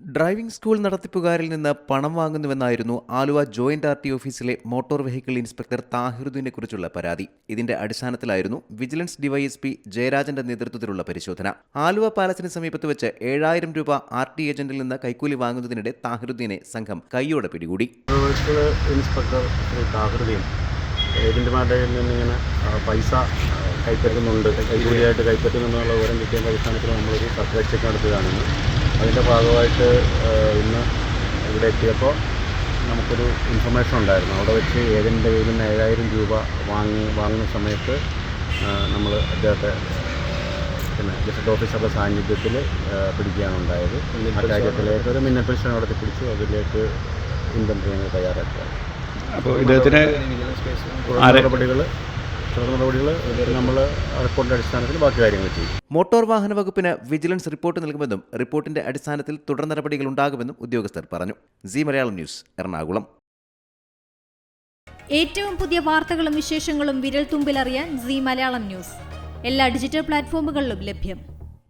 Driving school നടത്തിപ്പുകാരിൽ നിന്ന് പണം വാങ്ങുന്നുവെന്നായിരുന്നു ആലുവ ജോയിന്റ് ആർ ടി ഓഫീസിലെ മോട്ടോർ വെഹിക്കിൾ ഇൻസ്പെക്ടർ താഹിറുദ്ദീനെ കുറിച്ചുള്ള പരാതി. ഇതിന്റെ അടിസ്ഥാനത്തിലായിരുന്നു വിജിലൻസ് ഡിവൈഎസ്പി ജയരാജന്റെ നേതൃത്വത്തിലുള്ള പരിശോധന. ആലുവ പാലസിന് സമീപത്ത് വെച്ച് ഏഴായിരം രൂപ ആർ ടി ഏജന്റിൽ നിന്ന് കൈക്കൂലി വാങ്ങുന്നതിനിടെ താഹിറുദ്ദീനെ സംഘം കൈയോടെ പിടികൂടി. ഇൻസ്പെക്ടർ കയ്യിൽ നിന്നിങ്ങനെ പൈസ കൈപ്പറ്റുന്നുണ്ട്. കൈക്കൂലിയായിട്ട് കൈപ്പറ്റുന്നുണ്ടെന്നുള്ള വിവരം കിട്ടിയതിന്റെ അടിസ്ഥാനത്തിൽ നമ്മളൊരു സർക്കാർ ചെക്ക് അതിന്റെ ഭാഗമായിട്ട് ഇന്ന് ഇവിടെ എത്തിയപ്പോൾ നമുക്കൊരു ഇൻഫർമേഷൻ ഉണ്ടായിരുന്നു. അവിടെ വെച്ച് ഏജന്റിന്റെ പേരിൽ നിന്ന് ഏഴായിരം രൂപ വാങ്ങി വാങ്ങുന്ന സമയത്ത് നമ്മൾ അദ്ദേഹത്തെ പിന്നെ ഗസറ്റ് ഓഫീസറുടെ സാന്നിധ്യത്തിൽ പിടിക്കുകയാണ് ഉണ്ടായത്. ആ കാര്യത്തിലേക്ക് ഒരു മിന്നപ്പരിശോധന നടത്തി. പിടിച്ചു. അതിലേക്ക് ഇൻവെന്ററി ഞങ്ങൾ തയ്യാറാക്കുക. അപ്പോൾ ഇദ്ദേഹത്തിന് നടപടികൾ തുടർ നടപടികൾ നമ്മൾ റിപ്പോർട്ടിന്റെ അടിസ്ഥാനത്തിൽ ബാക്കി കാര്യങ്ങൾ ചെയ്യും. മോട്ടോർ വാഹന വകുപ്പിന് വിജിലൻസ് റിപ്പോർട്ട് നൽകുമെന്നും റിപ്പോർട്ടിന്റെ അടിസ്ഥാനത്തിൽ തുടർ നടപടികൾ ഉണ്ടാകുമെന്നും ഉദ്യോഗസ്ഥർ പറഞ്ഞു. C Malayalam news Ernakulam. ഏറ്റവും പുതിയ വാർത്തകളും വിശേഷങ്ങളും വിരൽ തുമ്പിലറിയാൻ സി മലയാളം ന്യൂസ്. എല്ലാ ഡിജിറ്റൽ പ്ലാറ്റ്ഫോമുകളിലും ലഭ്യം.